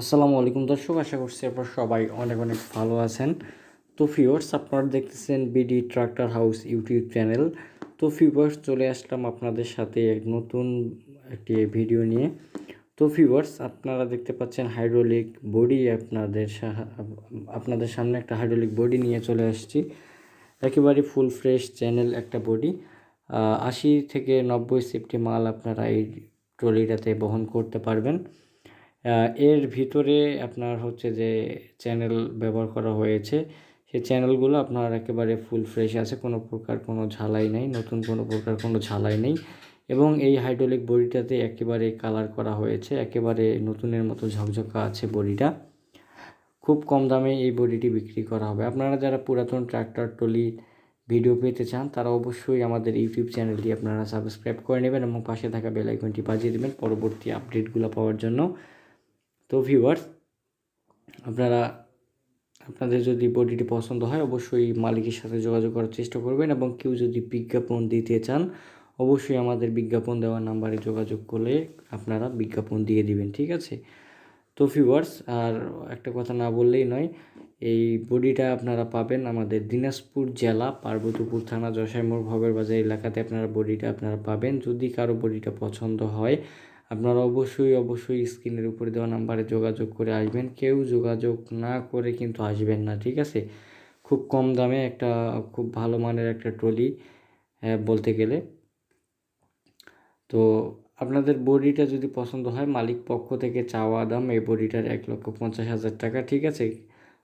আসসালামু আলাইকুম দর্শক, আশা করছি আপনারা সবাই অনেক অনেক ভালো আছেন। তো ফিওর্স আপনারা দেখতেছেন BD tractor house YouTube channel তো ফিওর্স চলে আসলাম আপনাদের সাথে এক নতুন একটি ভিডিও নিয়ে। তো ফিওর্স আপনারা দেখতে পাচ্ছেন হাইড্রোলিক বডি আপনাদের আপনাদের সামনে একটা হাইড্রোলিক বডি নিয়ে চলে আসছি। একেবারে ফুল ফ্রেশ চ্যানেল একটা বডি আশি থেকে নব্বই সেফটি মাল আপনারা এই ট্রলিটাতে বহন করতে পারবেন। এর ভিতরে আপনার হচ্ছে যে চ্যানেল ব্যবহার করা হয়েছে। সেই চ্যানেলগুলো আপনার একেবারে ফুল ফ্রেশ আছে, কোনো প্রকার কোনো ঝালাই নেই, নতুন কোনো প্রকার কোনো ঝালাই নেই। এবং এই হাইড্রোলিক বডিটাতে একেবারে কালার করা হয়েছে, একেবারে নতুনের মতো ঝকঝকা আছে বডিটা। খুব কম দামে এই বডিটি বিক্রি করা হবে। আপনারা যারা পুরাতন ট্রাক্টর টলি ভিডিও পেতে চান, তারা অবশ্যই আমাদের ইউটিউব চ্যানেলটি আপনারা সাবস্ক্রাইব করে নেবেন এবং পাশে থাকা বেল আইকনটি বাজিয়ে দেবেন পরবর্তী আপডেটগুলো পাওয়ার জন্য। তো ভিউয়ার্স আপনারা, আপনাদের যদি বডিটি পছন্দ হয়, অবশ্যই মালিকের সাথে যোগাযোগ করার চেষ্টা করবেন এবং কেউ যদি বিজ্ঞাপন দিতে চান, অবশ্যই আমাদের বিজ্ঞাপন দেওয়ার নাম্বারে যোগাযোগ করলে আপনারা বিজ্ঞাপন দিয়ে দিবেন, ঠিক আছে? তো ভিউয়ার্স আর একটা কথা না বললেই নয়, এই বডিটা আপনারা পাবেন আমাদের দিনাজপুর জেলা, পার্বতীপুর থানা জশাইমোড় ভবের বাজার এলাকাতে আপনারা বডিটা আপনারা পাবেন। যদি কারও বডিটা পছন্দ হয় আপনারা অবশ্যই অবশ্যই স্ক্রিনের উপরে দেওয়া নাম্বারে যোগাযোগ করে আসবেন। কেউ যোগাযোগ না করে কিন্তু আসবেন না, ঠিক আছে? খুব কম দামে একটা, খুব ভালো মানের একটা ট্রলি বলতে গেলে। তো আপনাদের বডিটা যদি পছন্দ হয়, মালিক পক্ষ থেকে চাওয়া দাম এই বডিটার এক লক্ষ পঞ্চাশ হাজার টাকা, ঠিক আছে?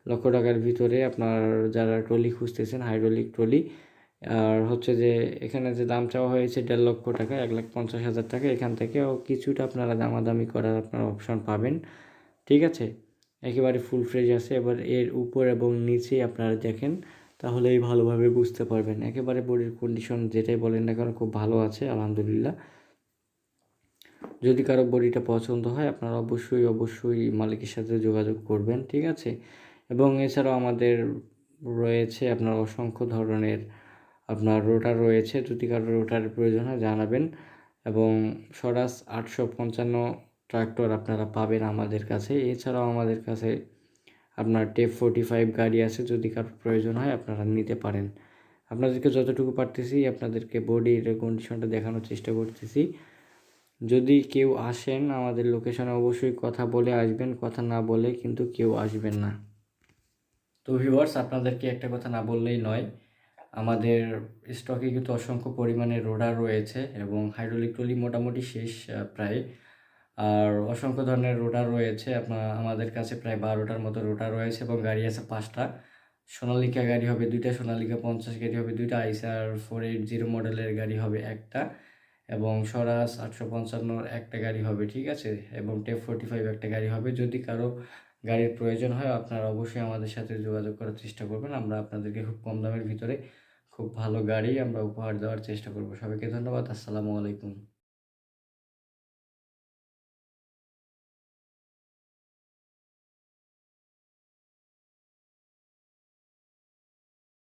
লক্ষ টাকার ভিতরে আপনার যারা ট্রলি খুঁজতেছেন হাইড্রোলিক ট্রলি আর হচ্ছে যে এখানে যে দাম চাওয়া হয়েছে দেড় লক্ষ টাকা, এক লাখ পঞ্চাশ হাজার টাকা, এখান থেকেও কিছুটা আপনারা দামাদামি করার আপনার অপশন পাবেন। ঠিক আছে? একেবারে ফুল ফ্রেজ আছে। এবার এর উপর এবং নিচে আপনারা দেখেন, তাহলেই ভালোভাবে বুঝতে পারবেন। একেবারে বডির কন্ডিশন যেটাই বলেন না কেন, খুব ভালো আছে, আলহামদুলিল্লাহ। যদি কারও বডিটা পছন্দ হয়, আপনারা অবশ্যই অবশ্যই মালিকের সাথে যোগাযোগ করবেন। ঠিক আছে? এবং এছাড়াও আমাদের রয়েছে আপনার অসংখ্য ধরনের আপনার রোটার রয়েছে, যদি কারও রোটারের প্রয়োজন হয় জানাবেন এবং স্বরাজ আটশো পঞ্চান্ন ট্রাক্টর আপনারা পাবেন আমাদের কাছে। এছাড়াও আমাদের কাছে আপনার টেপ ফোর্টি ফাইভ গাড়ি আছে, যদি কারোর প্রয়োজন হয় আপনারা নিতে পারেন। আপনাদেরকে যতটুকু পারতেছি আপনাদেরকে বডির কন্ডিশনটা দেখানোর চেষ্টা করতেছি। যদি কেউ আসেন আমাদের লোকেশনে অবশ্যই কথা বলে আসবেন, কথা না বলে কিন্তু কেউ আসবেন না। তো ভিউয়ার্স আপনাদেরকে একটা কথা না বললেই নয় আমাদের স্টকে কিন্তু অসংখ্য পরিমাণে রোডার রয়েছে এবং হাইড্রোলিক মোটামুটি শেষ প্রায়। আর অসংখ্য ধরনের রোডার রয়েছে। আপনার আমাদের কাছে প্রায় বারোটার মতো রোডার রয়েছে এবং গাড়ি আছে পাঁচটা। সোনালিকা গাড়ি হবে দুইটা, সোনালিকা পঞ্চাশ গাড়ি হবে দুইটা, আইসার ফোর এইট জিরো মডেলের গাড়ি হবে একটা এবং স্বরাজ আটশো পঞ্চান্নর একটা গাড়ি হবে, ঠিক আছে? এবং টেপ ফোর্টি ফাইভ একটা গাড়ি হবে। যদি কারও গাড়ির প্রয়োজন হয়, আপনারা অবশ্যই আমাদের সাথে যোগাযোগ করার চেষ্টা করবেন। আমরা আপনাদেরকে খুব কম দামের ভিতরে খুব ভালো গাড়ি আমরা উপহার দেওয়ার চেষ্টা করব। সবাইকে ধন্যবাদ আসসালামু আলাইকুম।